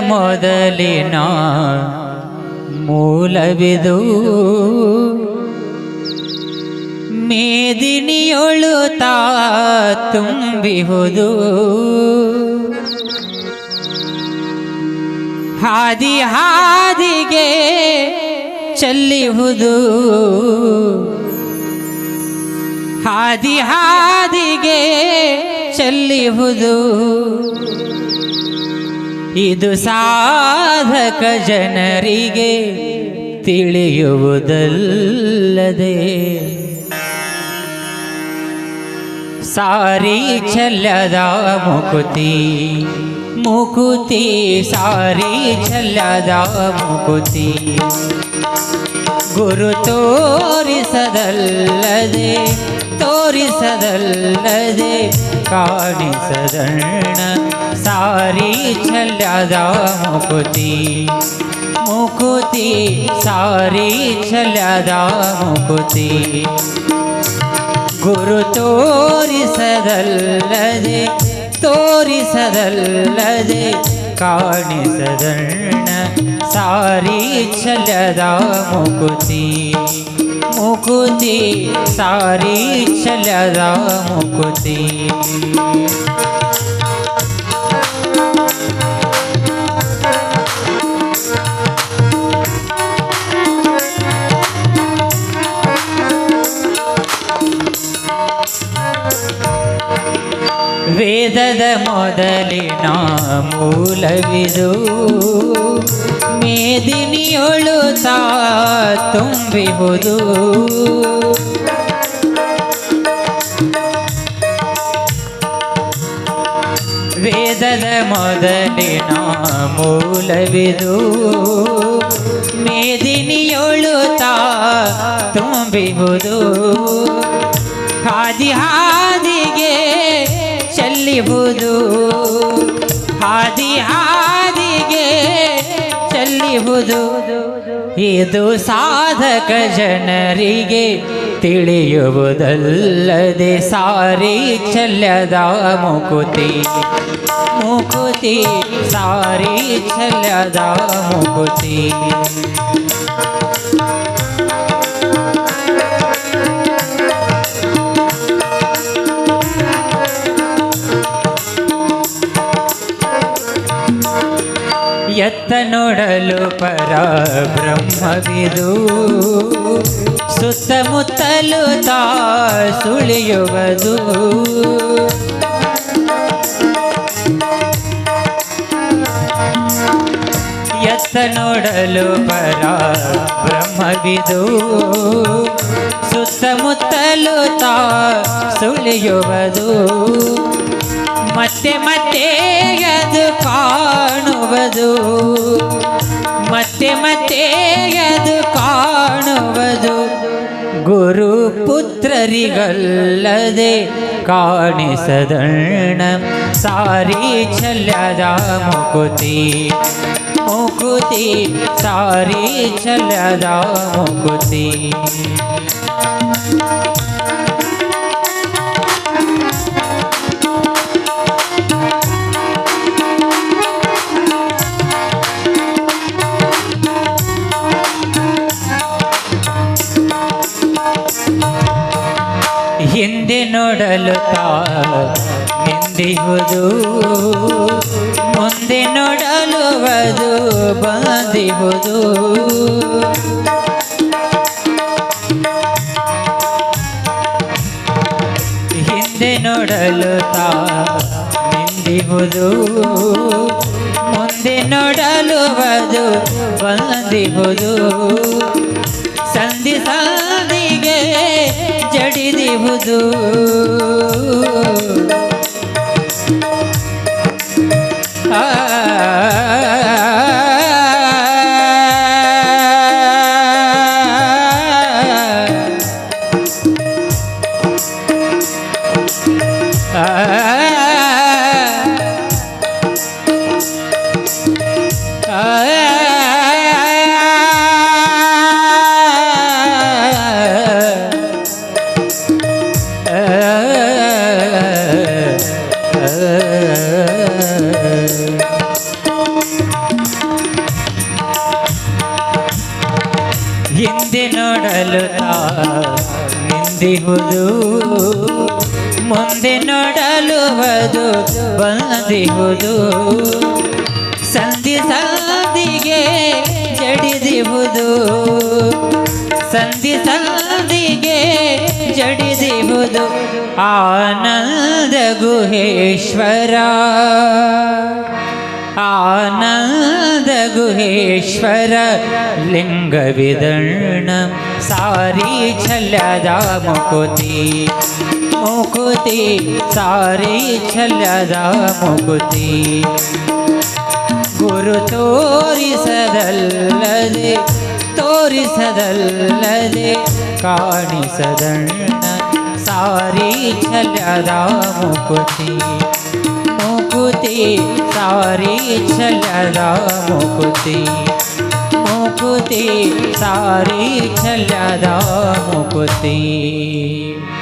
ಮೊದಲಿನ ಮೂಲವಿದು. ಮೇದಿನಿಯೊಳು ತಾ ತುಂಬಿಹುದು. ಹಾದಿ ಹಾದಿಗೆ ಚಲ್ಲಿಹುದು. ಹಾದಿ ಹಾದಿಗೆ ಚೆಲ್ಲಿಹುದು. ಇದು ಸಾಧಕ ಜನರಿಗೆ ತಿಳಿಯುವುದಲ್ಲದೆ. ಸಾರಿ ಚಲ್ಲದ ಮುಕುತಿ ಮುಕುತಿ ಸಾರಿ ಚಲ್ಲದ ಮುಕುತಿ. ಗುರು ತೋರಿಸದಲ್ಲದೆ ತೋರಿಸದಲ್ಲದೆ ಕಾಣಿಸದಣ್ಣ, ಸಾರಿ ಚೆಲ್ಲದ ಮುಕುತಿ. ಮುಕುತಿ, ಸಾರಿ ಚೆಲ್ಲದ ಮುಕುತಿ. ಗುರು ತೋರಿಸದಲ್ಲದೆ ತೋರಿಸದಲ್ಲದೆ ಕಾಣಿಸದಣ್ಣ ಸಾರಿ ಛಲದ ಮುಕುತಿ ಮುಕುತಿ ಸಾರಿ ಛಲದ ಮುಕುತಿ ವೇದದ ಮೊದಲಿನ ಮೂಲವಿದು. ಮೇದಿನಿಯೊಳು ತಾ ತುಂಬಿಹುದು ವೇದದ ಮೊದಲಿನ ಮೂಲವಿದು. ಮೇದಿನಿಯೊಳು ತಾ ತುಂಬಿಹುದು ಹಾದಿ ಹಾದಿಗೆ ಚೆಲ್ಲಿಹುದು ಹಾದಿ ಹಾದಿಗೆ ಚೆಲ್ಲಿಹುದು ಇದು ಸಾಧಕ ಜನರಿಗೆ ತಿಳಿಯುವುದಲ್ಲದೆ ಸಾರಿ ಚಲ್ಲದ ಮುಕುತಿ. ಮುಕುತಿ, ಸಾರಿ ಚಲ್ಲದ ಮುಕುತಿ. ಎತ್ತ ನೋಡಲು ಪರ ಬ್ರಹ್ಮವಿದು ಸುತ್ತಮುತ್ತಲು ತಾ ಸುಳಿಯುವುದು. ಎತ್ತ ನೋಡಲು ಪರ ಬ್ರಹ್ಮವಿದು ಸುತ್ತಮುತ್ತಲು ತಾ ಸುಳಿಯುವುದು. ಮತ್ತೆ ಮತ್ತೆ ಅದು ಕಾಣುವುದು. ಮತ್ತೆ ಮತ್ತೆ ಅದು ಕಾಣುವುದು. ಗುರು ಪುತ್ರರಿಗಲ್ಲದೆ ಕಾಣಿಸದಣ್ಣ. ಸಾರಿ ಚಲ್ಲದ ಮುಕುತಿ. ಮುಕುತಿ, ಸಾರಿ ಚಲ್ಯದ ಮುಕುತಿ. ನಿಂದಿಹುದು ಮುಂದೆ ನೋಡಲು ಅದು ಬಂದಿಹುದು. ಹಿಂದೆ ನೋಡಲು ತಾ ಮುಂದೆ ನೋಡಲು ಬಂದಿಹುದು. ಸಂಧಿ ಸಾಧಿಗೆ ಜಡಿದಿಹುದು. ah. ಹಿಂದೆ ನೋಡಲು ನಿಂದಿಹುದು ಮುಂದೆ ನೋಡಲು ಬದು ಬಂದಿಹುದು ಸಂಧಿ ಸಂಧಿಗೆ ಜಡಿದಿಹುದು ಸಂಧಿ ಸಂಧಿಗೆ ಜಡಿದಿಹುದು ಆನಂದ ಗುಹೇಶ್ವರ ಆನಂದ ಗುಹೇಶ್ವರ ಲಿಂಗ ವಿದರ್ಣ ಸಾರಿ ಛಲದ ಮುಕುತಿ ಮುಕುತಿ ಸಾರಿ ಛಲದ ಮುಕುತಿ ತೋರಿಸದಲ್ಲದೆ ಕಾಣಿಸದಣ್ಣ ಸಾರಿ ಛಲದ ಮುಕುತಿ ಮುಕುತಿ ಸಾರಿ ಛಲದ ಮುಕುತಿ ಮುಕುತಿ ಸಾರಿ ಛಲದ ಮುಕುತಿ